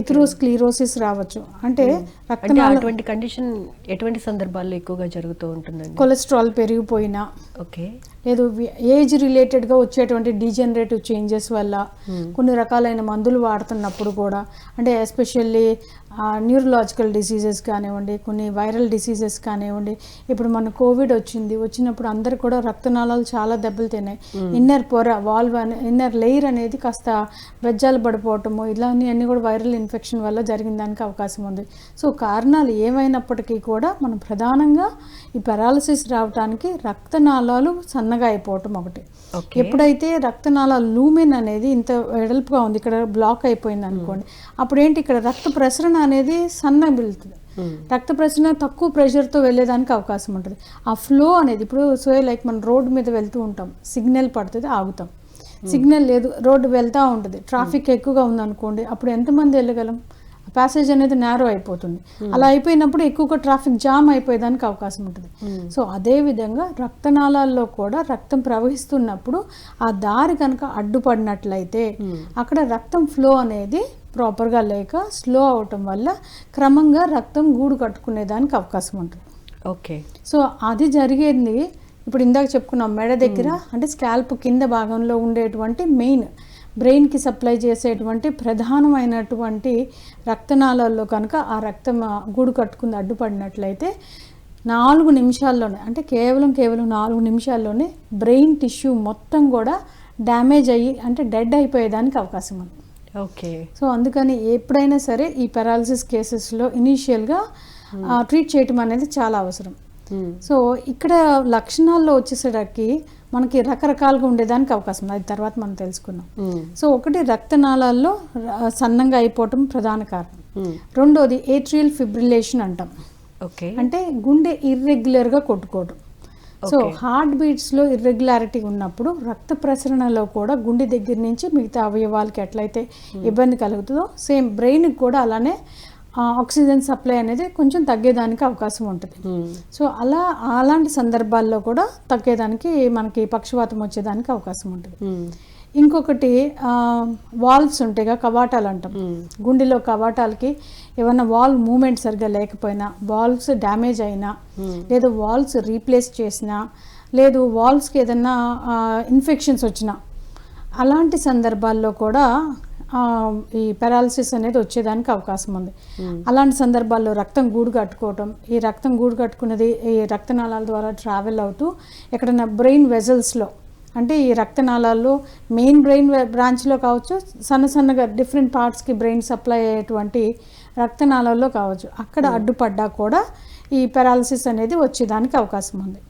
Atherosclerosis రావచ్చు. అంటే రక్తనాళ అటువంటి కండిషన్ ఎటువంటి సందర్భాల్లో ఎక్కువగా జరుగుతూ ఉంటుందండి? కొలెస్ట్రాల్ పెరిగిపోయినా. ఓకే లేదు ఏజ్ రిలేటెడ్గా వచ్చేటువంటి డీజనరేటివ్ చేంజెస్ వల్ల కొన్ని రకాలైన మందులు వాడుతున్నప్పుడు కూడా అంటే ఎస్పెషల్లీ న్యూరలాజికల్ డిసీజెస్ కానివ్వండి కొన్ని వైరల్ డిసీజెస్ కానివ్వండి ఇప్పుడు మన కోవిడ్ వచ్చింది వచ్చినప్పుడు అందరు కూడా రక్తనాళాలు చాలా దెబ్బలు తిన్నాయి. ఇన్నర్ పొర వాల్వ్ అనే ఇన్నర్ లేయర్ అనేది కాస్త వెజ్జాలు పడిపోవటము ఇలాంటి అన్నీ కూడా వైరల్ ఇన్ఫెక్షన్ వల్ల జరిగిన దానికి అవకాశం ఉంది. సో కారణాలు ఏమైనప్పటికీ కూడా మనం ప్రధానంగా ఈ పెరాలసిస్ రావడానికి రక్తనాళాలు సన్నగా అయిపోవటం ఒకటి. ఎప్పుడైతే రక్తనాళాల లూమెన్ అనేది ఇంత వెడల్పుగా ఉంది ఇక్కడ బ్లాక్ అయిపోయింది అనుకోండి అప్పుడు ఏంటి ఇక్కడ రక్త ప్రసరణ అనేది సన్నగా వెళ్తుంది రక్త ప్రసరణ తక్కువ ప్రెషర్తో వెళ్ళేదానికి అవకాశం ఉంటుంది. ఆ ఫ్లో అనేది ఇప్పుడు సో లైక్ మనం రోడ్డు మీద వెళ్తూ ఉంటాం. సిగ్నల్ పడుతుంది ఆగుతాం. సిగ్నల్ లేదు రోడ్డు వెళ్తూ ఉంటుంది. ట్రాఫిక్ ఎక్కువగా ఉందనుకోండి అప్పుడు ఎంతమంది వెళ్ళగలం? ప్యాసేజ్ అనేది నేరో అయిపోతుంది. అలా అయిపోయినప్పుడు ఎక్కువగా ట్రాఫిక్ జామ్ అయిపోయేదానికి అవకాశం ఉంటుంది. సో అదే విధంగా రక్తనాళాల్లో కూడా రక్తం ప్రవహిస్తున్నప్పుడు ఆ దారి కనుక అడ్డుపడినట్లయితే అక్కడ రక్తం ఫ్లో అనేది ప్రాపర్గా లేక స్లో అవటం వల్ల క్రమంగా రక్తం గూడు కట్టుకునేదానికి అవకాశం ఉంటుంది. ఓకే. సో అది జరిగేది ఇప్పుడు ఇందాక చెప్పుకున్నాం మెడ దగ్గర అంటే స్కాల్ప్ కింద భాగంలో ఉండేటువంటి మెయిన్ బ్రెయిన్కి సప్లై చేసేటువంటి ప్రధానమైనటువంటి రక్తనాళాల్లో కనుక ఆ రక్తం గూడు కట్టుకుని అడ్డుపడినట్లయితే నాలుగు నిమిషాల్లోనే అంటే కేవలం కేవలం నాలుగు నిమిషాల్లోనే బ్రెయిన్ టిష్యూ మొత్తం కూడా డ్యామేజ్ అయ్యి అంటే డెడ్ అయిపోయేదానికి అవకాశం ఉంది. ఓకే సో అందుకని ఎప్పుడైనా సరే ఈ పెరాలసిస్ కేసెస్లో ఇనీషియల్గా ట్రీట్ చేయటం అనేది చాలా అవసరం. సో ఇక్కడ లక్షణాల్లో వచ్చేసరికి మనకి రకరకాలుగా ఉండేదానికి అవకాశం ఉంది. అది తర్వాత మనం తెలుసుకున్నాం సో ఒకటి రక్తనాళాల్లో సన్నంగా అయిపోవటం ప్రధాన కారణం. రెండోది ఏట్రియల్ ఫిబ్రిలేషన్ అంటాం. ఓకే అంటే గుండె ఇర్రెగ్యులర్గా కొట్టుకోవడం సో హార్ట్ బీట్స్లో ఇర్రెగ్యులారిటీ ఉన్నప్పుడు రక్త ప్రసరణలో కూడా గుండె దగ్గర నుంచి మిగతా అవయవాలకి ఎట్లయితే ఇబ్బంది కలుగుతుందో సేమ్ బ్రెయిన్కి కూడా అలానే ఆక్సిజన్ సప్లై అనేది కొంచెం తగ్గేదానికి అవకాశం ఉంటుంది. సో అలా అలాంటి సందర్భాల్లో కూడా తగ్గేదానికి మనకి పక్షవాతం వచ్చేదానికి అవకాశం ఉంటుంది. ఇంకొకటి వాల్వ్స్ ఉంటాయిగా కవాటాలు అంటాం. గుండెలో కవాటాలకి ఏమైనా వాల్వ్ మూమెంట్ సరిగా లేకపోయినా వాల్వ్స్ డ్యామేజ్ అయినా లేదా వాల్వ్స్ రీప్లేస్ చేసినా లేదు వాల్వ్స్కి ఏదైనా ఇన్ఫెక్షన్స్ వచ్చినా అలాంటి సందర్భాల్లో కూడా ఈ పెరాలసిస్ అనేది వచ్చేదానికి అవకాశం ఉంది. అలాంటి సందర్భాల్లో రక్తం గూడు కట్టుకోవటం ఈ రక్తం గూడు కట్టుకున్నది ఈ రక్తనాళాల ద్వారా ట్రావెల్ అవుతూ ఎక్కడైనా బ్రెయిన్ వెజల్స్లో అంటే ఈ రక్తనాళాల్లో మెయిన్ బ్రెయిన్ బ్రాంచ్లో కావచ్చు సన్న సన్నగా డిఫరెంట్ పార్ట్స్కి బ్రెయిన్ సప్లై అయ్యేటువంటి రక్తనాళాల్లో కావచ్చు. అక్కడ అడ్డుపడ్డా కూడా ఈ పెరాలసిస్ అనేది వచ్చేదానికి అవకాశం ఉంది.